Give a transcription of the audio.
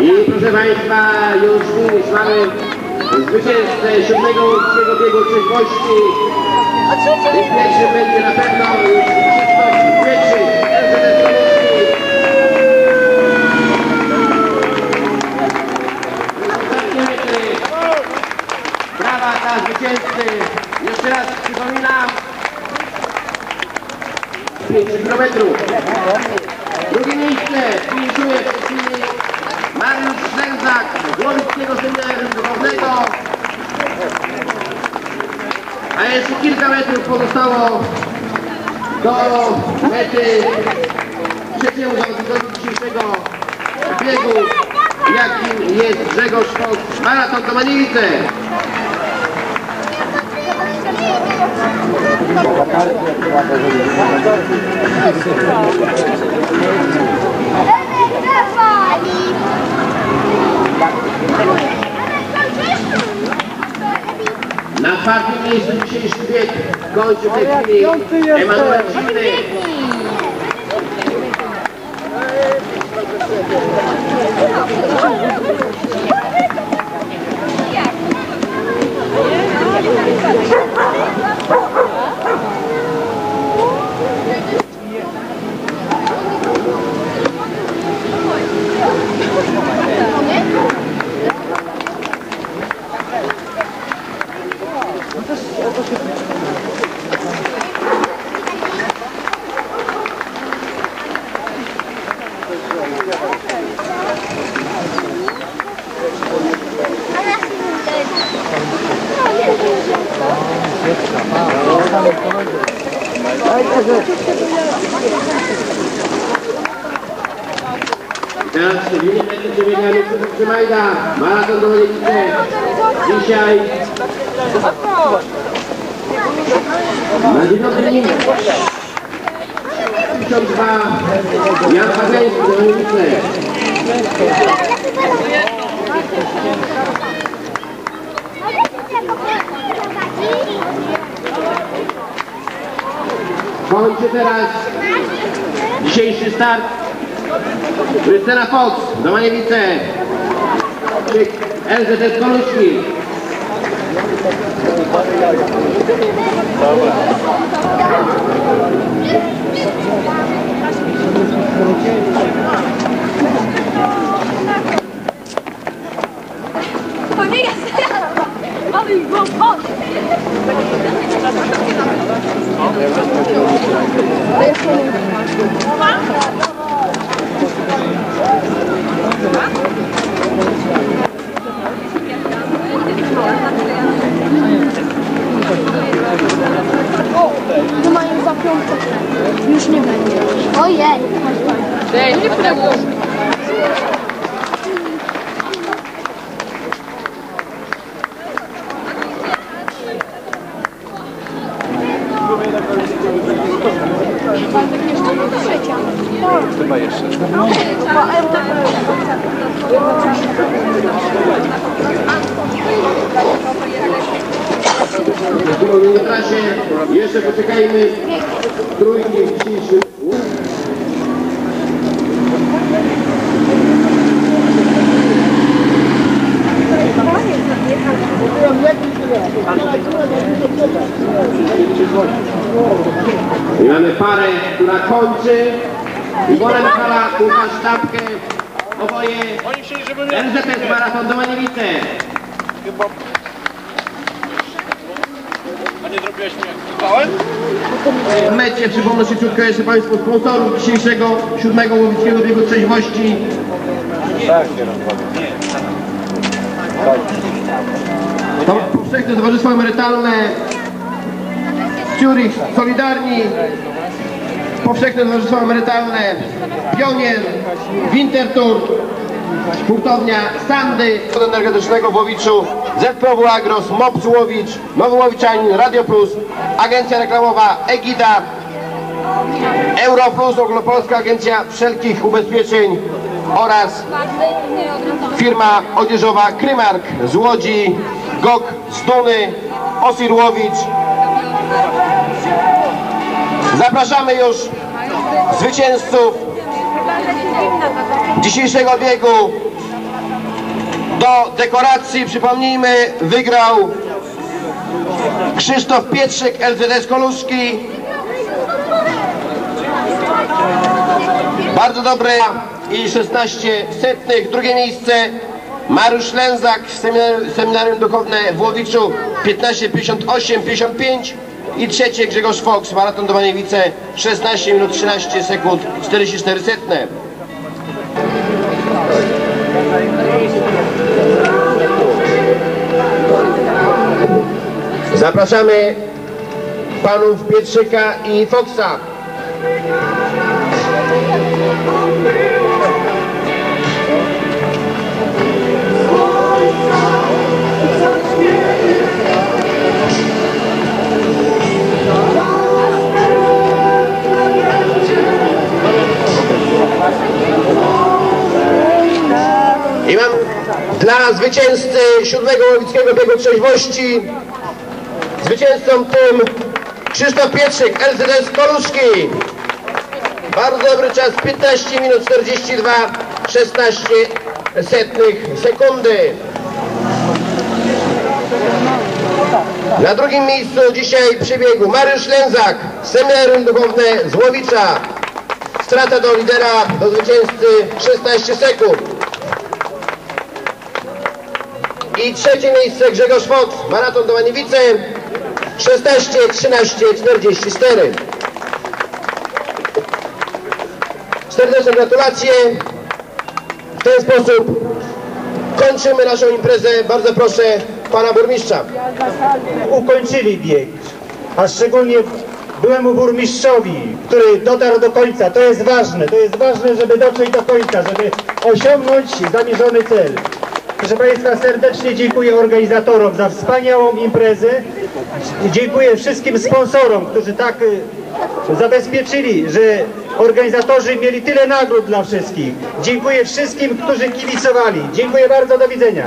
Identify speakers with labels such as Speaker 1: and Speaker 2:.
Speaker 1: I proszę Państwa, mamy zwycięzcę siódmego łódzkiego biegu trzeźwości. I pierwszy będzie na pewno Krzysztof Kwiecień, LZS Łódzki. Ostatnie metry. Brawa dla zwycięzcy. Jeszcze raz przypominam. 5 km. Drugie miejsce finiszuje w Mariusz Szlęzak z Głowickiego Seminarium Duchownego. A jeszcze kilka metrów pozostało do mety trzeciemu zawodnikowi dzisiejszego biegu, jakim jest Grzegorz Fox. Maraton do Maniewice. Na czwartym miejscu dzisiejszy bieg kończy w tej chwili Emanuel 男子2人連続メダまいだ2 Kończy teraz dzisiejszy start Krystyna Fox do Maniewice. LZS Koluszki.
Speaker 2: To nie jest Mamy go chodź!
Speaker 3: Tu mają za piątkę. Już nie będzie. Ojej.
Speaker 2: Ej, nie było.
Speaker 4: Chyba jeszcze.
Speaker 1: W drugim trasie jeszcze poczekajmy. Trójki w dzisiejszym I mamy parę, która kończy. Iwona Michala, Łukasz Sztabkę. Oboje. LZS Maraton do Maniewice.
Speaker 4: Chyba... A nie zrobiłeś mi jak klikałem?
Speaker 1: W mecie przypomnę szybciutko jeszcze Państwu sponsorów dzisiejszego siódmego łowickiego biegu trzeźwości.
Speaker 4: Tak, kierunkowym.
Speaker 1: To powszechne towarzystwo emerytalne Zurich Solidarni, powszechne towarzystwo emerytalne Pionier, Winterthur, hurtownia Sandy, energetycznego w Łowiczu, ZPW Agros, MOPS Łowicz, Nowy Łowiczanin, Radio Plus, Agencja Reklamowa Egida, Europlus, Ogólnopolska Agencja Wszelkich Ubezpieczeń oraz firma odzieżowa Krymark z Łodzi, GOK z Duny, Osirłowicz. Zapraszamy już zwycięzców dzisiejszego biegu do dekoracji. Przypomnijmy, wygrał Krzysztof Pietrzyk, LZS Koluszki. Bardzo dobre i 16 setnych. Drugie miejsce Mariusz Lęzak, seminarium, seminarium duchowne w Łowiczu 15,58,55 i trzecie Grzegorz Fox, maraton do Maniewice 16 minut 13 sekund 44 setne. Zapraszamy panów Pietrzyka i Foxa. Zwycięzcy siódmego łowickiego biegu trzeźwości zwycięzcą tym Krzysztof Pietrzyk, LZS Koluszki. Bardzo dobry czas, 15 minut 42, 16 setnych sekundy. Na drugim miejscu dzisiaj przybiegł Mariusz Lęzak, Seminarium Duchowne z Łowicza. Strata do lidera, do zwycięzcy 16 sekund. I trzecie miejsce Grzegorz Fox, maraton do Maniewice, 16, 13, 44. Serdeczne gratulacje. W ten sposób kończymy naszą imprezę. Bardzo proszę pana burmistrza.
Speaker 5: ukończyli bieg, a szczególnie byłemu burmistrzowi, który dotarł do końca. To jest ważne, to jest ważne, żeby dotrzeć do końca, żeby osiągnąć zamierzony cel. Proszę Państwa, serdecznie dziękuję organizatorom za wspaniałą imprezę. Dziękuję wszystkim sponsorom, którzy tak y, zabezpieczyli, że organizatorzy mieli tyle nagród dla wszystkich. Dziękuję wszystkim, którzy kibicowali. Dziękuję bardzo, do widzenia.